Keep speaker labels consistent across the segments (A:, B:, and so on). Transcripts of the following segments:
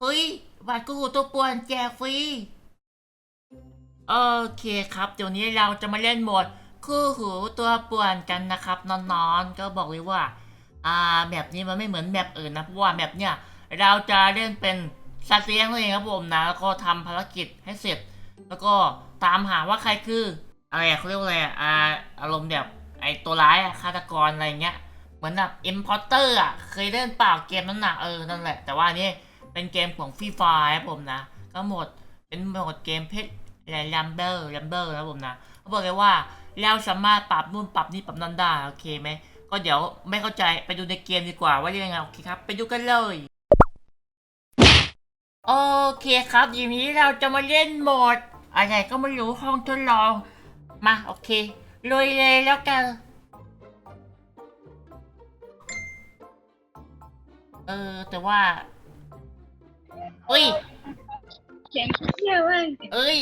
A: เฮ้ยบัตรกูหูตัวป่วนแจกฟรี โอเคครับ เดี๋ยวนี้เราจะมาเล่นโหมด คู่หูตัวป่วนกันนะครับนอนๆก็บอกเลยว่า อ่าแบบนี้มันไม่เหมือนแบบอื่นนะเพราะว่าแบบเนี้ยเราจะเล่นเป็นสัตว์เลี้ยงนั่นเองครับผมนะแล้วก็ทำภารกิจให้เสร็จ แล้วก็ตามหาว่าใครคืออะไรเขาเรียกว่าอะไรอะอ่าอารมณ์แบบไอตัวร้ายฆาตกรอะไรเงี้ยเหมือนแบบอิมพอร์เตอร์อะเคยเล่นเปล่าเกมนั้นน่ะเออนั่นแหละแต่ว่านนี่ เป็นเกมของฟรีไฟครับผมนะ ก็หมดเป็นโหมดเกมเพชรอะไรลัมเบอร์ลัมเบอร์นะผมนะเขาบอกเลยว่าเราสามารถปรับนู่นปรับนี่ปรับนั่นได้โอเคไหมก็เดี๋ยวไม่เข้าใจไปดูในเกมดีกว่าว่ายังไงโอเคครับไปดูกันเลยโอเคครับทีนี้เราจะมาเล่นโหมดอะไรก็ไม่รู้ห้องทดลองมาโอเคลุยเลยแล้วกันเออแต่ว่า เอ้ย
B: เสียงเชี่ยวมาก
A: เอ้ย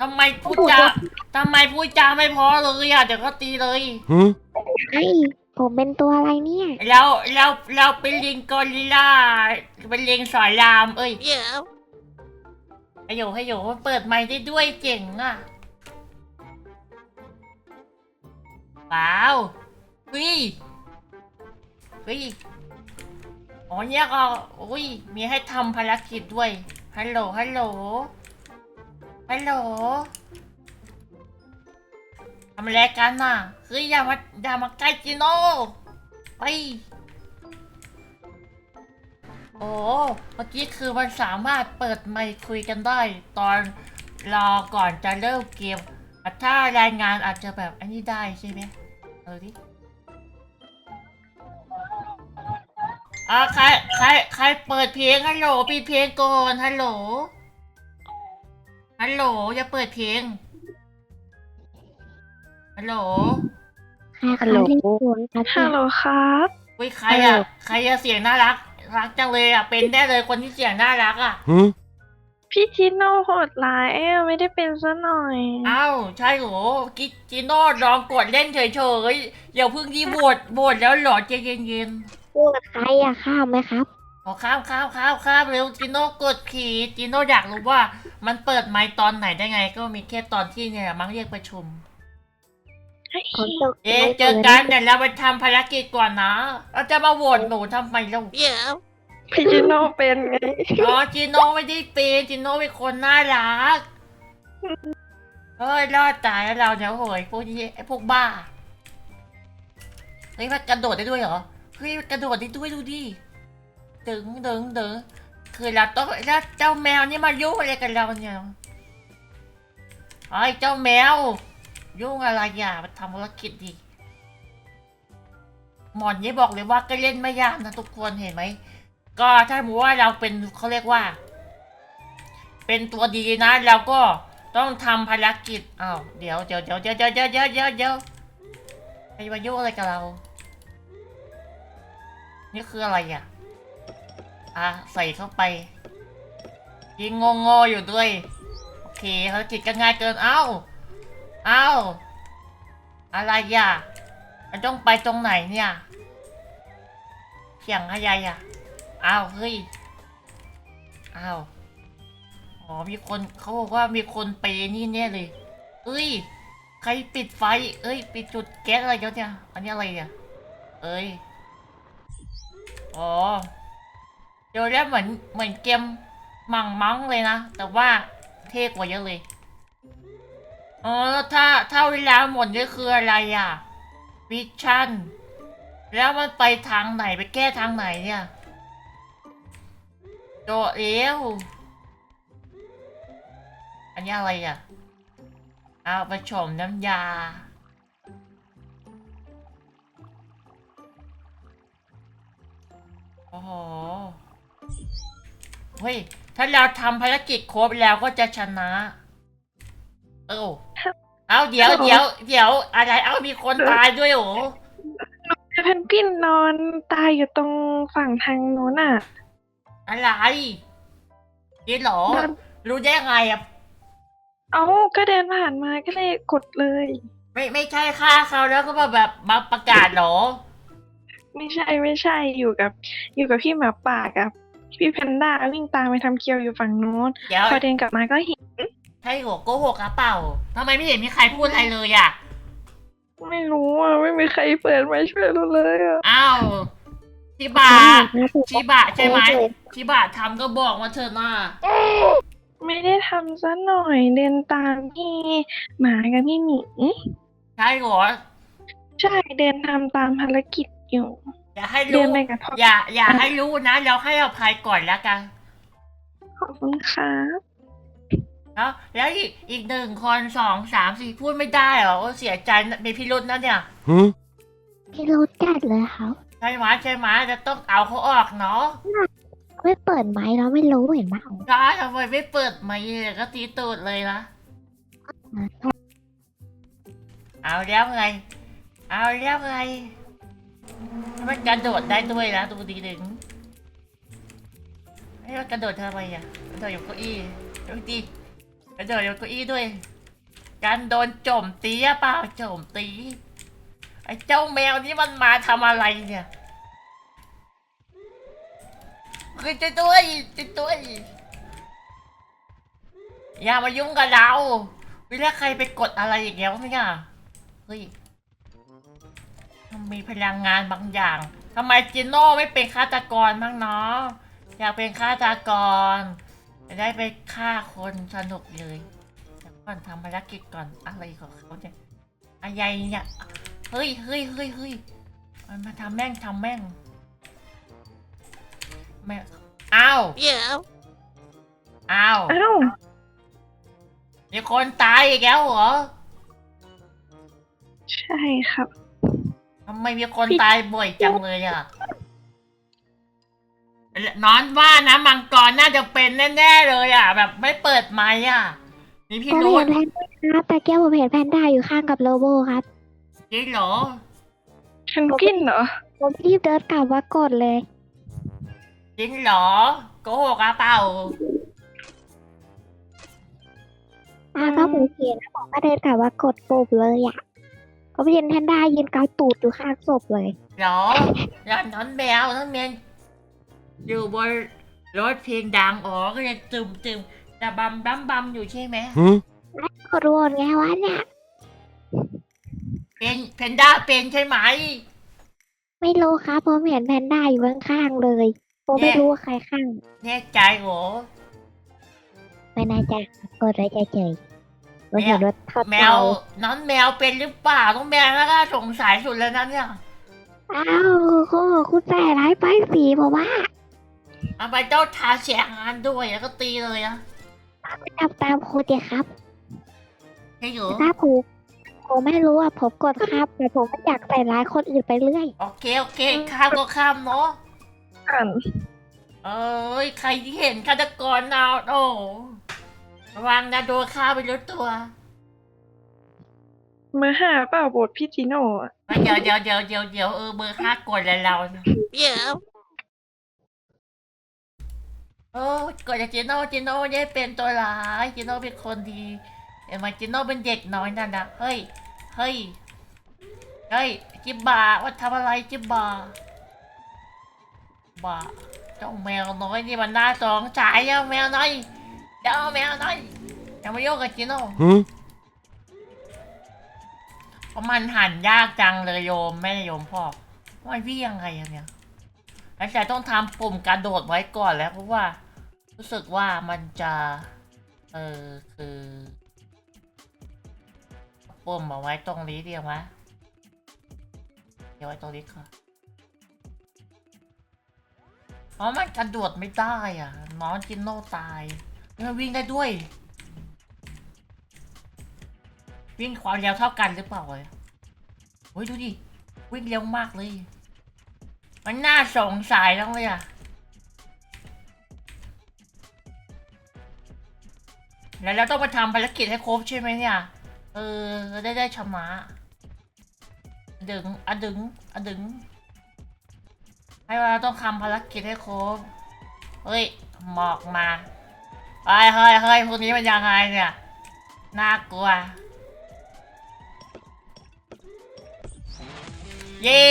A: ทำไมพูดจาทำไมพูดจาไม่พอเลยอะเดี๋ยวก็ตีเลย
C: Huh?
B: ไอ้ผมเป็นตัวอะไรเนี่ย
A: เราเราเราเป็นลิงกอริลล่าเป็นลิงสอยราม เอ้ยให้โยให้โยเปิดไมค์ได้ด้วยเจ๋งอะ ว้าวเฮ้ยเฮ้ย อ๋อเนี่ยก็อุ้ย มีให้ทำภารกิจด้วย ฮัลโหล ฮัลโหล ฮัลโหลทำอะไรกันน่ะเฮ้ยอย่ามาอย่ามาใกล้จิโน่ไป โอ้ เมื่อกี้คือมันสามารถเปิดไมค์คุยกันได้ ตอนรอก่อนจะเริ่มเกมแต่ถ้ารายงานอาจจะแบบอันนี้ได้ใช่ไหมเออดิ อ่าใครใครใครเปิดเพลงฮัลโหลปิดเพลงก่อนฮัลโหลฮัลโหลอย่าเปิดเพลงฮัลโหล
B: ฮัลโหลครับ
D: ฮัลโหลครับ
A: เฮ้ยใครอะใครอะเสียงน่ารักรักจังเลยอะเป็นได้เลยคนที่เสียงน่ารักอะ
C: Huh?
D: พี่จิโน่โหดร้ายเอ้ยไม่ได้เป็นซะหน่อย
A: อ้าวใช่เหรอกิจิโน่ลองกดเล่นเฉยๆอย่าเพิ่งยีบวดบวดแล้วหลอดใจเย็น
B: พูดใครอะข้ามไหมครับ
A: ขอข้ามข้ามข้ามข้ามเร็วจิโน่กดขี่จิโน่อยากรู้ว่ามันเปิดไมค์ตอนไหนได้ไง ก็มีแค่ตอนที่เนี่ยมังเรียกประชุม
B: ขอตก
A: เอ๊ะเจอกันเดี๋ยวเราไปทำภารกิจก่อนนะเราจะมาโหวตหนูทำไมเรา
D: พี่จิโน่เป็นไง
A: อ๋อจิโน่ไม่ได้เป็นจิโน่เป็นคนน่ารักเฮ้ยรอดตายแล้วเราเนี่ยโหยพวกนี้ไอ้พวกบ้าเฮ้ยมันกระโดดได้ด้วยเหรอ กี่กระโดดนี่ด้วยดูดิดึงดึงดึงคือเราต้องแล้วเจ้าแมวนี่มายุ่งอะไรกับเราเนี่ยไอ้เจ้าแมว ยุ่งอะไรอย่ามาทำธุรกิจดิหมอนนี่บอกเลยว่าก็เล่นไม่ยากนะทุกคนเห็นไหมก็ถ้ามูว่าเราเป็นเขาเรียกว่า เป็นตัวดีนะเราก็ต้องทำภารกิจอ้าวเดี๋ยวเดี๋ยวเดี๋ยวเดี๋ยวเดี๋ยวเดี๋ยวเดี๋ยวไปมายุ่งอะไรกับเรา นี่คืออะไรอะ อะ ใส่เข้าไป ยิงงงๆอยู่ด้วย โอเคภารกิจก็ง่ายเกิน เอ้า เอ้า อะไรอะมันต้องไปตรงไหนเนี่ยเสียงอะไรอะ อ้าว เฮ้ย อ้าว อ๋อ มีคนเขาบอกว่ามีคนไปนี่แน่เลยเอ้ย ใครปิดไฟ เอ้ย ปิดจุดแก๊สอะไรแล้วเนี่ย อันนี้อะไรเนี่ย เอ้ย อ๋อเดี๋ยวแล้วเหมือนเหมือนเกมมังมังเลยนะ แต่ว่าเท่กว่าเยอะเลย อ๋อแล้วถ้าถ้าเวลาหมดนี่คืออะไรอะวิชั่น แล้วมันไปทางไหนไปแก้ทางไหนเนี่ยโดดเอวอันนี้อะไรอะ เอาไปชมน้ำยา โอ้โห เฮ้ย ถ้าเราทำภารกิจครบแล้วก็จะชนะ เออเอาเดี๋ยวเดี๋ยวเดี๋ยวอะไร เอามีคนตายด้วยโห
D: เพนกวินนอนตายอยู่ตรงฝั่งทางโน้นอะ
A: อะไรนี่เหรอ
D: นอน
A: รู้ได้ไงอะ
D: เอ้าก็เดินผ่านมาก็เลยกดเลย
A: ไม่ไม่ใช่ฆ่าเขาแล้วก็มาแบบมาประกาศเหรอ
D: ไม่ใช่ไม่ใช่อยู่กับ อยู่กับพี่หมาป่ากับ พี่แพนด้าวิ่งตามไปทำเคียวอยู่ฝั่งโน้น
A: เดี๋ยว
D: พอเดินกลับมาก็เห็น
A: ใช่หัวโกหกหรือเปล่าทำไมไม่เห็นมีใครพูดอะไรเลยอะ
D: ไม่รู้อะไม่มีใครเปิดไมาช่วยเราเลยอะ
A: อ้าวชิบะชิบะใช่ไหมชิบะทำก็บอกมาเถอะนะ
D: ไม่ได้ทำซะหน่อยเดินตามพี่หมากับพี่หมี
A: ใช่เหรอ
D: ใช่เดินทำตามภารกิจ อยู่
A: อย่าให้
D: เดิ
A: รู้
D: นไปกับพ่อ
A: อย่า อย่าให้รู้นะ เราให้อภัยก่อนแล้วกัน
D: ขอบคุณครับ
A: แล้วแล้วอีกอีกหนึ่งคนสองสามสี่พูดไม่ได้เหรอโอ้เสียใจนะมีพิรุษนะเนี่ย
C: Huh?
B: พี่รู้จัดเลยครับ
A: ใช่ไหมใช่ไหมจะต้องเอาเขาออกเนาะ
B: ไม่เปิดไม้แล้วไม่รู้เห็นเปล่า
A: ใช่ทำไมไม่เปิดไมค์เลยก็ตีตูดเลยนะเอาแล้วไง เอาแล้วไง มันกระโดดได้ด้วยนะดูดีดึงไอ้ยมันกระโดดทำไมอะกระโดดอยู่เก้าอี้ดูดีกระโดดอยู่เก้าอี้ด้วย การโดนโจมตีอะเปล่าโจมตี ไอ้เจ้าแมวนี่มันมาทำอะไรเนี่ยคือจะด้วยจะด้วยอย่ามายุ่งกับเราเวลาใครไปกดอะไรอย่างเงี้ยวะเนี่ยเฮ้ย มันมีพลังงานบางอย่างทำไมจิโน่ไม่เป็นฆาตกรบ้างเนาะอยากเป็นฆาตกรจะได้ไปฆ่าคนสนุกเลยเดี๋ยวก่อนทำภารกิจก่อนอะไรของเขาเนี่ยอะไรเนี่ยเฮ้ยเฮ้ยเฮ้ยเฮ้ยมันมาทำแม่งทำแม่งแม่งอ้าวอ้าว
D: อ้าว
A: มีคนตายอีกแล้วเหรอ
D: ใช่ครับ
A: ทำไมมีคนตายบ่อยจังเลยอะนอนว่านะมังกรน่าจะเป็นแน่ๆเลยอะ แบบไม่เปิดไม้อะ นี่พี่
B: ผม
A: รู้
B: เห็นแพนด้าครับแต่แก้วผมเห็นแพนด้าอยู่ข้างกับโลโบครับ
A: จริงเหรอ
D: เพนกวินเหรอ
B: ผมรีบเดินกลับมากดเลย
A: จริงเหรอโกหกอะเปล่า
B: อ่าก็ผมเห็นนะผมก็เดินกลับมากดปุ่มเลยอะ ก็เห็นแพนด้ายืนเกาตูดอยู่ข้างศพเลย
A: เหรอแล้วน้องแมวน้องแมวอยู่บนรถเพลงดังอ๋อก็ยังตึมตึมแต่บัมบัมบัมอยู่ใช่ไหม
C: Huh?
B: กดวนไงวะเนี่ย
A: เป็นเพนด้าเป็นใช่ไหม
B: ไม่รู้ครับผมเห็นแพนด้าอยู่ข้างๆเลยผมไม่
A: แน่
B: รู้ว่าใครข้าง
A: แน่ใจเหรอ
B: ไม่น่าจะกดไว้เฉยๆ ผมเห็นว่าทอด
A: แม
B: เตาว
A: น้องแมวเป็นหรือเปล่าน้องแมวน่าสงสัยสุดแล้วนะเนี่ย
B: อ้าวโอ้คุณใส่ร้ายป้ายสีผมว่า
A: เอาไปเจ้าทาเสียงานด้วยแล้วก็ตีเลยนะ
B: ทำตามโค้ดเลยครับ
A: ใช่เหรอ
B: ถ้าผมผมไม่รู้อะผมกดครับแต่ผมไม่อยากใส่ร้ายคนอื่นไปเรื่อย
A: โอเคโอเคข้ามก็ข้ามเนาะ
D: อ่าน
A: เอ้ยใครที่เห็นฆาตกรเอาโอ้ ระวังนะโดนฆ่าไปรู้ตัว
D: มาหาเปล่าบทพี่จิโน่อะ
A: เดี๋ยวเดี๋ยวเดี๋ยวเดี๋ยวเดี๋ยวเออเบอร์ห้ากดแล้วเราเนี่ยโอ้กดจากจิโน่จิโน่ไม่ได้เป็นตัวร้ายจิโน่เป็นคนดีเอ็มจิโน่เป็นเด็กน้อยนั่นนะเฮ้ยเฮ้ยเฮ้ยจิบบาว่าทำอะไรจิบบาบาเจ้าแมวน้อยนี่มันน่าสงสารเจ้าแมวน้อย เจ้าแมวน้อยอย่ามาโยกกับจิโน่
C: Huh?
A: เพราะมันหันยากจังเลยโยมแม่โยมพ่อว่าวิ่งยังไงอะเนี่ยแล้วแต่ต้องทำปุ่มกระโดดไว้ก่อนแล้วเพราะว่า รู้สึกว่ามันจะ เออคือปุ่มเอาไว้ตรงนี้เดียวมะเดี๋ยวไว้ตรงนี้ค่ะเพราะมันกระโดดไม่ได้อะ น้องจินโน่ตาย มันวิ่งได้ด้วย วิ่งความเร็วเท่ากันหรือเปล่าเลยโอ้ยดูดิ วิ่งเร็วมากเลย มันน่าสงสัยแล้วเลยอะแล้วเราต้องมาทำภารกิจให้ครบใช่ไหมเนี่ย เออได้ได้ชนะอะดึงอะดึงอะดึง ให้เราต้องทำภารกิจให้ครบ เฮ้ยหมอกมา เฮ้ยเฮ้ยเฮ้ยพวกนี้มันยังไงเนี่ย น่ากลัว เย้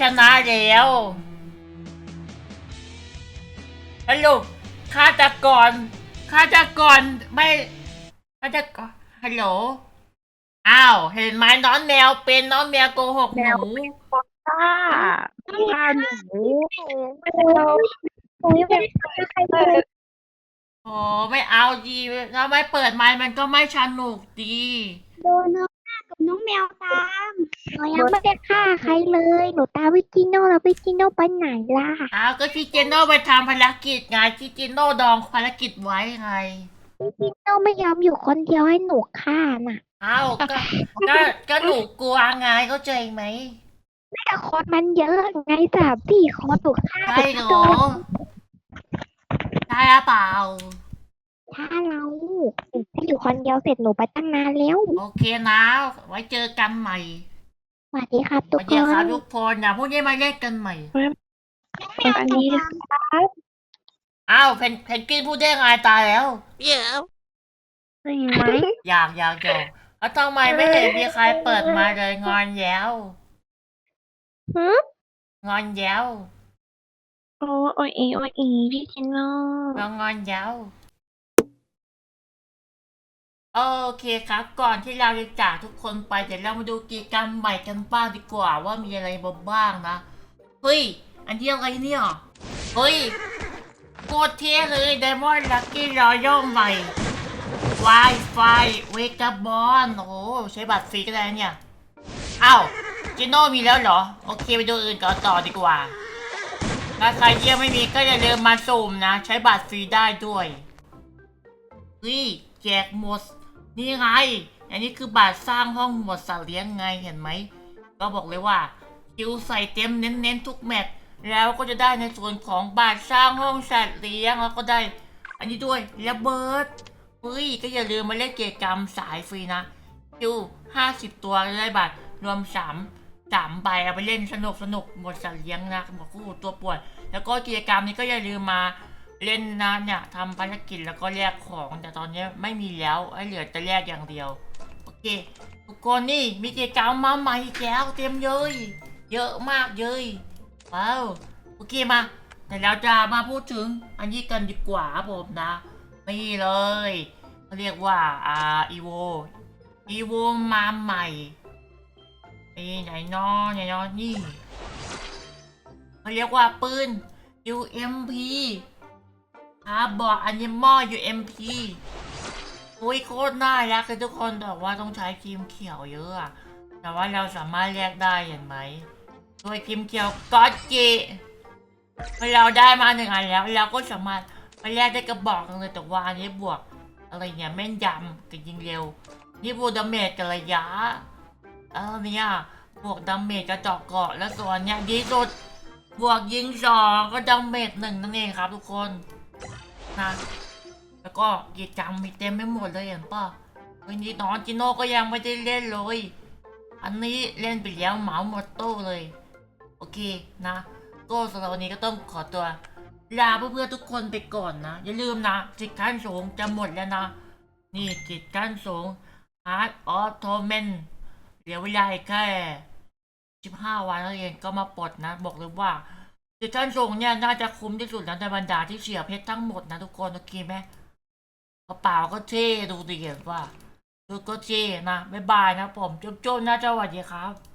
A: ชนะแล้วชสรุปฆาตกรฆาตกรไม่ฆาตกรฮัลโหล อ้าว เห็นไหมน้องแมวเป็นน้องแมวโกหกหนู
D: ป้าป้าหนู
B: โอ้ยเป็นใครเลย
A: โอ้ไม่เอาดีถ้าไม่เปิดไมค์มันก็ไม่สนุกดี
B: โดนน้องหน้ากับน้องแมวตามหนูยังไม่ได้ฆ่าใครเลยหนูตามวิจิโน่แล้ววิจิโน่ไปไหนล่ะ
A: อ้าวก็พี่เจโน่ไปทำภารกิจไงพี่เจโน่ดองภารกิจไว้ไง
B: วิจิโน่ไม่ยอมอยู่คนเดียวให้หนูฆ่าน่ะ
A: อ้าวก็ก็ก็หนูกลัวไงเข้าใจไหม
B: แต่คนมันเยอะไงสามสี่คนหนูฆ่า
A: ใช่เหร
B: โด
A: อน ใช่หรือเปล่า
B: ถ้าเราถ้าอยู่คนเดียวเสร็จหนูไปตั้งนานแล้ว
A: โอเคนะ ไว้เจอกันใหม่
B: สวัสดีครับ
A: ส
B: ทุก
A: วัส
B: ค
A: ดี
B: น
A: ครับทุกคนนะพรุ่งนี้มาเล่นกันใหม่
D: อันนี้
A: อ้าวเพนเพนกวินพูดได้ไงตายแล้ว
D: ได้ยินไหม
A: อยากอยากอยากแล้วทำไมไม่เห็นมีใครเปิดมาเลยงอนแย้ว
D: หืม
A: งอนแย้ว
D: โอ้โอ้ยอีโอ้ยอีพี่จิโน่
A: งอนงอนย้วโอเคครับ ก่อนที่เราจะจากทุกคนไปเดี๋ยวเรามาดูกิจกรรมใหม่กันบ้างดีกว่าว่ามีอะไรบ้างนะ เฮ้ย อันนี้อะไรเนี่ย เฮ้ยโคตรเท่เลยไดมอนด์ลักกี้รอยัลใหม่ Wi-Fi เวกาบอนโอ้โหใช้บัตรฟรีก็ได้เนี่ย อ้าวจิโน่มีแล้วเหรอ โอเคไปดูอื่นก่อนต่อดีกว่า ถ้าใครยังไม่มีก็อย่าลืมมาสุ่มนะ ใช้บัตรฟรีได้ด้วยเฮ้ยแจกหมด นี่ไง อันนี้คือบัตรสร้างห้องหมดสัตว์เลี้ยงไงเห็นไหม ก็บอกเลยว่าคิวใส่เต็มเน้นๆทุกแมตช์แล้วก็จะได้ในส่วนของบัตรสร้างห้องสัตว์เลี้ยงแล้วก็ได้ อันนี้ด้วยระเบิดเฮ้ยก็อย่าลืมมาเล่นเกมกรรมสายฟรีนะคิวห้าสิบตัวได้บัตรรวมสาม สามใบเอาไปเล่นสนุกสนุกหมดสัตว์เลี้ยงนะหมดคู่ตัวป่วยแล้วก็กิจกรรมนี้ก็อย่าลืมมาเล่นนะเนี่ยทำภารกิจแล้วก็แลกของ แต่ตอนนี้ไม่มีแล้วไอ้เหลือจะแลกอย่างเดียว โอเค ทุกคนนี่มีกิจกรรมมาใหม่อีกแล้วเต็มเลย เยอะมากเลยว้าวโอเคมาแต่เราจะมาพูดถึงอันนี้กันดีกว่าผมนะนี่เลยเขาเรียกว่าอ่าอีโวอีโวมาใหม่ นี่ไหนนอไหนนอนี่เขาเรียกว่าปืน UMP คาบอร์ดอนิมอ UMP โอ้ยโคตรน่ารักเลยทุกคนแต่ว่าต้องใช้ครีมเขียวเยอะแต่ว่าเราสามารถแลกได้เห็นไหมโดยครีมเขียวก็อตจิเมื่อเราได้มาหนึ่งอันแล้ว เราก็สามารถไปแลกได้กระบอกนึงเลยแต่ว่าอันนี้บวกอะไรเนี่ยแม่นยำกับยิงเร็ว นี่บวกดาเมจกับระยะ เออเนี่ยบวกดาเมจกระเจาะเกาะแล้วส่วนเนี่ยดีสุดบวกยิงสองก็ดาเมจหนึ่งนั่นเองครับทุกคนนะแล้วก็กิจกรรมมีเต็มไม่หมดเลยเห็นป่ะวันนี้น้องจิโน่ก็ยังไม่ได้เล่นเลย อันนี้เล่นไปแล้วเหมาหมดโต้เลย โอเคนะก็สำหรับวันนี้ก็ต้องขอตัวลาเพื่อนๆทุกคนไปก่อนนะ อย่าลืมนะกิจการสูงจะหมดแล้วนะ นี่กิจการสูง Hard Ottoman เหลือเวลาอีกแค่15วันแล้วเองก็มาปลดนะบอกเลยว่าดิจิทัลสูงเนี่ยน่าจะคุ้มที่สุดนะในบรรดาที่เสียเพชรทั้งหมดนะทุกคนโอเคไหมกระเป๋าก็เท่ดูดิเห็นว่าดูก็เท่นะบ๊ายบายนะผมจุ๊บๆนะสวัสดีครับ